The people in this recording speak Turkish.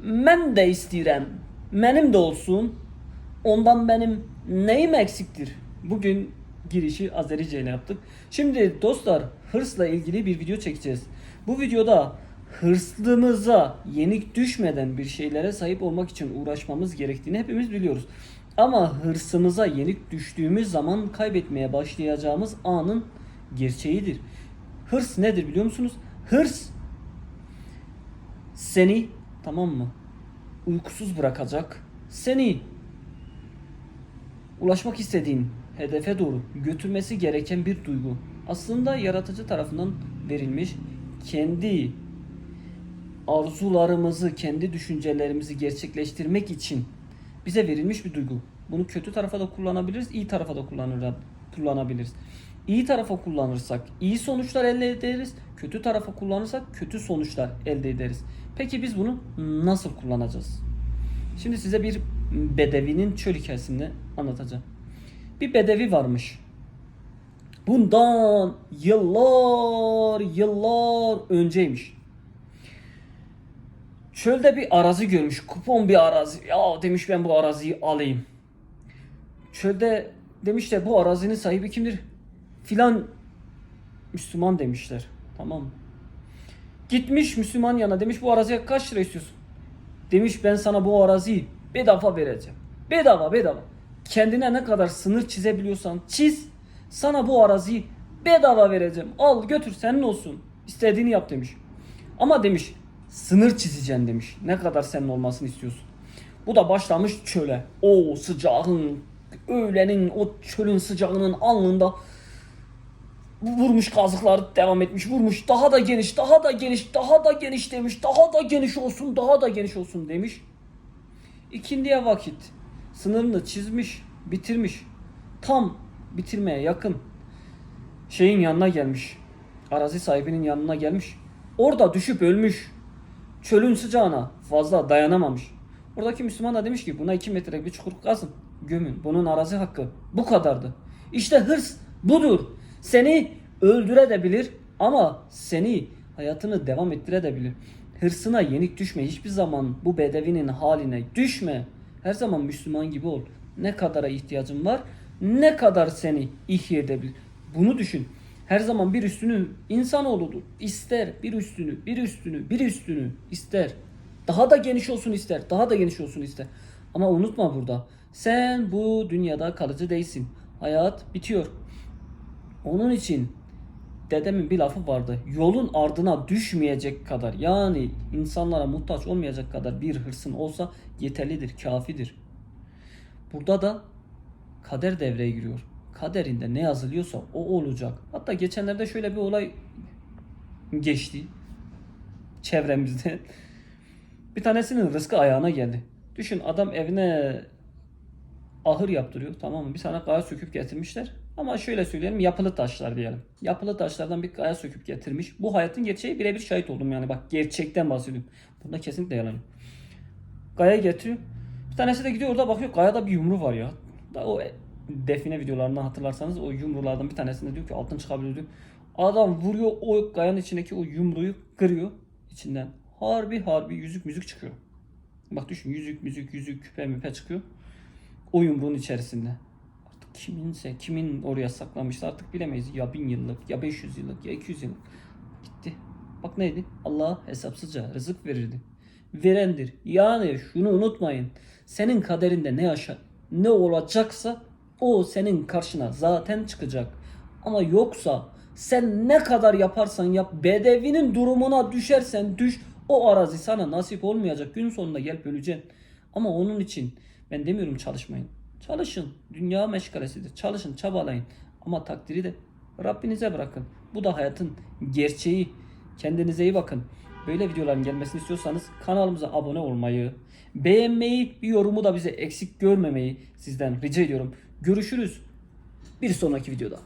Ben de isteyrem. Benim de olsun. Ondan benim neyim eksiktir? Bugün girişi Azerice ile yaptık. Şimdi dostlar hırsla ilgili bir video çekeceğiz. Bu videoda hırslığımıza yenik düşmeden bir şeylere sahip olmak için uğraşmamız gerektiğini hepimiz biliyoruz. Ama hırsımıza yenik düştüğümüz zaman kaybetmeye başlayacağımız anın gerçeğidir. Hırs nedir biliyor musunuz? Hırs seni tamam mı? Uykusuz bırakacak. Seni ulaşmak istediğin hedefe doğru götürmesi gereken bir duygu. Aslında yaratıcı tarafından verilmiş kendi arzularımızı, kendi düşüncelerimizi gerçekleştirmek için bize verilmiş bir duygu. Bunu kötü tarafa da kullanabiliriz, iyi tarafa da kullanır, kullanabiliriz. İyi tarafa kullanırsak iyi sonuçlar elde ederiz, kötü tarafa kullanırsak kötü sonuçlar elde ederiz. Peki biz bunu nasıl kullanacağız? Şimdi size bir bedevinin çöl hikayesini anlatacağım. Bir bedevi varmış. Bundan yıllar yıllar önceymiş. Çölde bir arazi görmüş. Kupon bir arazi. Ya demiş ben bu araziyi alayım. Çölde demişler bu arazinin sahibi kimdir? Filan Müslüman demişler. Tamam? Gitmiş Müslüman yana demiş bu araziye kaç lira istiyorsun? Demiş ben sana bu araziyi bedava vereceğim. Bedava bedava. Kendine ne kadar sınır çizebiliyorsan çiz. Sana bu araziyi bedava vereceğim. Al götür senin olsun. İstediğini yap demiş. Ama demiş sınır çizeceksin demiş. Ne kadar senin olmasını istiyorsun. Bu da başlamış çöle. O sıcağın, öğlenin, o çölün sıcağının alnında vurmuş kazıklar devam etmiş. Vurmuş daha da geniş, daha da geniş, daha da geniş demiş. Daha da geniş olsun, daha da geniş olsun demiş. İkindiye vakit sınırını çizmiş, bitirmiş. Tam bitirmeye yakın şeyin yanına gelmiş. Arazi sahibinin yanına gelmiş. Orada düşüp ölmüş. Çölün sıcağına fazla dayanamamış. Oradaki Müslüman da demiş ki buna 2 metre bir çukur kazın. Gömün. Bunun arazi hakkı. Bu kadardı. İşte hırs budur. Seni öldürebilir ama seni hayatını devam ettirebilir. Hırsına yenik düşme. Hiçbir zaman bu bedevinin haline düşme. Her zaman Müslüman gibi ol. Ne kadara ihtiyacın var, ne kadar seni ihya edebilir. Bunu düşün. Her zaman bir üstünü insanoğludur. İster bir üstünü, bir üstünü, bir üstünü ister. Daha da geniş olsun ister. Daha da geniş olsun ister. Ama unutma burada. Sen bu dünyada kalıcı değilsin. Hayat bitiyor. Onun için dedemin bir lafı vardı. Yolun ardına düşmeyecek kadar yani insanlara muhtaç olmayacak kadar bir hırsın olsa yeterlidir, kafidir. Burada da kader devreye giriyor. Kaderinde ne yazılıyorsa o olacak. Hatta geçenlerde şöyle bir olay geçti çevremizde. Bir tanesinin rızkı ayağına geldi. Düşün adam evine ahır yaptırıyor tamam mı? Bir tane kaya söküp getirmişler. Ama şöyle söyleyelim yapılı taşlar diyelim. Yapılı taşlardan bir kaya söküp getirmiş. Bu hayatın gerçeği birebir şahit oldum yani bak gerçekten bahsediyorum. Bunda kesinlikle yalan yok. Kaya getiriyor. Bir tanesi de gidiyor orada bakıyor kayada bir yumru var ya. Da o define videolarından hatırlarsanız o yumrulardan bir tanesinde diyor ki altın çıkabilir diyor. Adam vuruyor o kayanın içindeki o yumruyu kırıyor içinden. Harbi harbi yüzük müzik çıkıyor. Bak düşün yüzük müzik yüzük küpe müpe çıkıyor. O yumruğun içerisinde. Artık kiminse kimin oraya saklamışsa artık bilemeyiz. Ya bin yıllık ya 500 yıllık ya 200 yıllık. Gitti. Bak neydi? Allah hesapsızca rızık verirdi. Verendir. Yani şunu unutmayın. Senin kaderinde ne yaşa ne olacaksa o senin karşına zaten çıkacak. Ama yoksa sen ne kadar yaparsan yap bedevinin durumuna düşersen düş o arazi sana nasip olmayacak. Gün sonunda gelip öleceksin. Ama onun için ben demiyorum çalışmayın. Çalışın. Dünya meşgalesidir. Çalışın, çabalayın. Ama takdiri de Rabbinize bırakın. Bu da hayatın gerçeği. Kendinize iyi bakın. Böyle videoların gelmesini istiyorsanız kanalımıza abone olmayı, beğenmeyi, bir yorumu da bize eksik görmemeyi sizden rica ediyorum. Görüşürüz bir sonraki videoda.